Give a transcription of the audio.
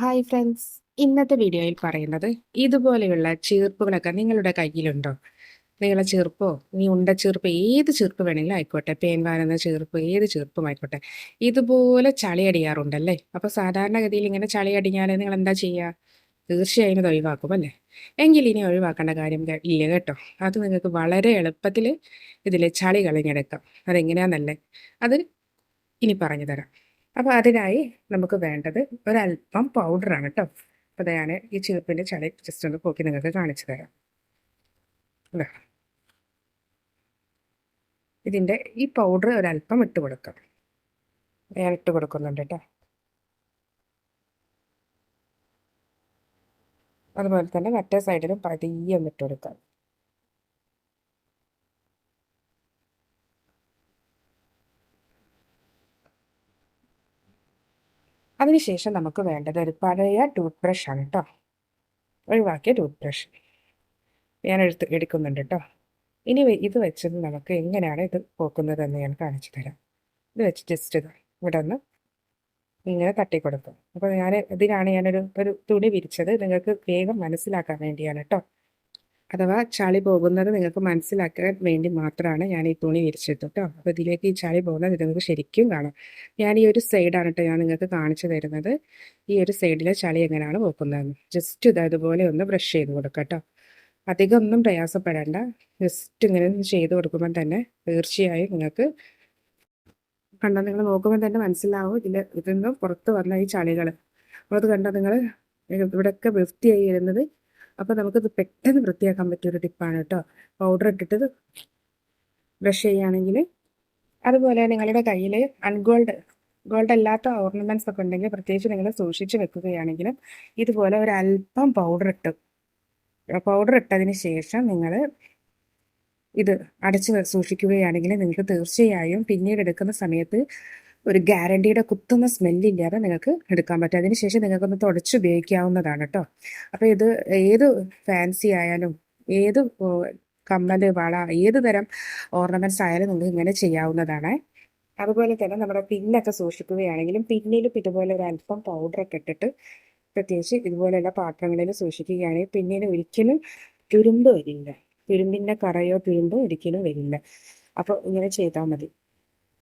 Hi friends ഇന്നത്തെ വീഡിയോയിൽ പറയുന്നത് ഇതുപോലെയുള്ള ചീർപ്പുകളൊക്കെ നിങ്ങളുടെ കയ്യിലുണ്ടോ? നിങ്ങളുടെ ചെറുപ്പോ നീ ഉണ്ട ചെറുപ്പ് ഏത് ചെറുപ്പ് വേണമെങ്കിലും ആയിക്കോട്ടെ. പേൻ വാരുന്ന ചീർപ്പ് ഏത് ചെറുപ്പും ആയിക്കോട്ടെ. ഇതുപോലെ ചളി അടിയാറുണ്ടല്ലേ? അപ്പോൾ സാധാരണഗതിയിൽ ഇങ്ങനെ ചളി അടിഞ്ഞാൽ നിങ്ങൾ എന്താ ചെയ്യുക തീർച്ചയായും ഇത് ഒഴിവാക്കും അല്ലേ? എങ്കിൽ ഇനി ഒഴിവാക്കേണ്ട കാര്യം ഇല്ല കേട്ടോ. അത് നിങ്ങൾക്ക് വളരെ എളുപ്പത്തിൽ ഇതിൽ ചളി കളഞ്ഞെടുക്കാം. അതെങ്ങനെയാണെന്നല്ലേ അത് ഇനി പറഞ്ഞു തരാം. അപ്പോൾ അതിനായി നമുക്ക് വേണ്ടത് ഒരല്പം പൗഡറാണ് കേട്ടോ അപ്പോൾ ഞാൻ ഈ ചീർപ്പിന്റെ ചളി ജസ്റ്റ് ഒന്ന് പോക്കി നിങ്ങൾക്ക് കാണിച്ചു തരാം. അല്ലേ ഇതിന്റെ ഈ പൗഡർ ഒരല്പം ഇട്ട് കൊടുക്കാം. ഞാൻ ഇട്ട് കൊടുക്കുന്നുണ്ട് കേട്ടോ അതുപോലെ തന്നെ മറ്റേ സൈഡിലും പതിയെ ഇട്ട് കൊടുക്കാം. അതിനുശേഷം നമുക്ക് വേണ്ടത് ഒരു പഴയ ടൂത്ത് ബ്രഷ് ആണ് കേട്ടോ ഒഴിവാക്കിയ ടൂത്ത് ബ്രഷ് ഞാൻ എടുത്ത് എടുക്കുന്നുണ്ട് കേട്ടോ ഇനി ഇത് വെച്ചത് നമുക്ക് എങ്ങനെയാണ് ഇത് പോക്കുന്നതെന്ന് ഞാൻ കാണിച്ചു തരാം. ഇത് വെച്ച് ജസ്റ്റ് ഇത് ഇവിടെ ഒന്ന് ഇങ്ങനെ തട്ടി കൊടുക്കും അപ്പോൾ ഞാൻ ഇതിനാണ് ഞാനൊരു ഒരു തുണി വിരിച്ചത്. നിങ്ങൾക്ക് വേഗം മനസ്സിലാക്കാൻ വേണ്ടിയാണ് കേട്ടോ അഥവാ ചളി പോകുന്നത് നിങ്ങൾക്ക് മനസ്സിലാക്കാൻ വേണ്ടി മാത്രമാണ് ഞാൻ ഈ തുണി വിരിച്ചെടുത്തു കേട്ടോ അപ്പോൾ ഇതിലേക്ക് ഈ ചളി പോകുന്നത് നിങ്ങൾക്ക് ശരിക്കും കാണാം. ഞാൻ ഈ ഒരു സൈഡാണ് കേട്ടോ ഞാൻ നിങ്ങൾക്ക് കാണിച്ചു തരുന്നത്. ഈ ഒരു സൈഡിലെ ചളി എങ്ങനെയാണ് പോക്കുന്നതെന്ന് ജസ്റ്റ് ഇത് അതുപോലെ ഒന്ന് ബ്രഷ് ചെയ്ത് കൊടുക്കുക കേട്ടോ അധികം ഒന്നും പ്രയാസപ്പെടേണ്ട. ജസ്റ്റ് ഇങ്ങനെ ചെയ്ത് കൊടുക്കുമ്പോൾ തന്നെ തീർച്ചയായും നിങ്ങൾക്ക് കണ്ടാൽ നിങ്ങൾ നോക്കുമ്പോൾ തന്നെ മനസ്സിലാവും ഇതിൽ ഇതിൽ നിന്ന് പുറത്ത് വന്ന ഈ ചളികൾ അപ്പോൾ അത് കണ്ടാൽ നിങ്ങൾ? ഇവിടെയൊക്കെ വൃത്തിയായി വരുന്നത് അപ്പോൾ നമുക്കിത് പെട്ടെന്ന് വൃത്തിയാക്കാൻ പറ്റിയൊരു ടിപ്പാണ് കേട്ടോ പൗഡർ ഇട്ടിട്ട് ബ്രഷ് ചെയ്യുകയാണെങ്കിൽ അതുപോലെ നിങ്ങളുടെ കയ്യിൽ അൺഗോൾഡ് ഗോൾഡ് അല്ലാത്ത ഓർണമെന്റ്സ് ഒക്കെ ഉണ്ടെങ്കിൽ പ്രത്യേകിച്ച് നിങ്ങൾ സൂക്ഷിച്ച് വെക്കുകയാണെങ്കിൽ ഇതുപോലെ ഒരു അല്പം പൗഡർ ഇട്ട്. പൗഡർ ഇട്ടതിന് ശേഷം നിങ്ങൾ ഇത് അടച്ച് സൂക്ഷിക്കുകയാണെങ്കിൽ നിങ്ങൾക്ക് തീർച്ചയായും പിന്നീട് എടുക്കുന്ന സമയത്ത് ഒരു ഗ്യാരണ്ടിയുടെ കുത്തുന്ന സ്മെല്ലില്ലാതെ നിങ്ങൾക്ക് എടുക്കാൻ പറ്റും. അതിനുശേഷം നിങ്ങൾക്കൊന്ന് തുടച്ച് ഉപയോഗിക്കാവുന്നതാണ് കേട്ടോ. അപ്പോൾ ഇത് ഏത് ഫാൻസി ആയാലും ഏത് കമ്മൽ വള ഏത് തരം ഓർണമെന്റ്സ് ആയാലും നിങ്ങൾക്ക് ഇങ്ങനെ ചെയ്യാവുന്നതാണ്. അതുപോലെ തന്നെ നമ്മുടെ പിന്നൊക്കെ സൂക്ഷിക്കുകയാണെങ്കിലും പിന്നിലും ഇതുപോലെ ഒരു അല്പം പൗഡറൊക്കെ ഇട്ടിട്ട് പ്രത്യേകിച്ച് ഇതുപോലെയുള്ള പാത്രങ്ങളിൽ സൂക്ഷിക്കുകയാണെങ്കിൽ പിന്നീട് ഒരിക്കലും തുരുമ്പ് വരില്ല. തുരുമ്പിന്റെ കറയോ തുരുമ്പോ ഒരിക്കലും വരില്ല. അപ്പോൾ ഇങ്ങനെ ചെയ്താൽ മതി.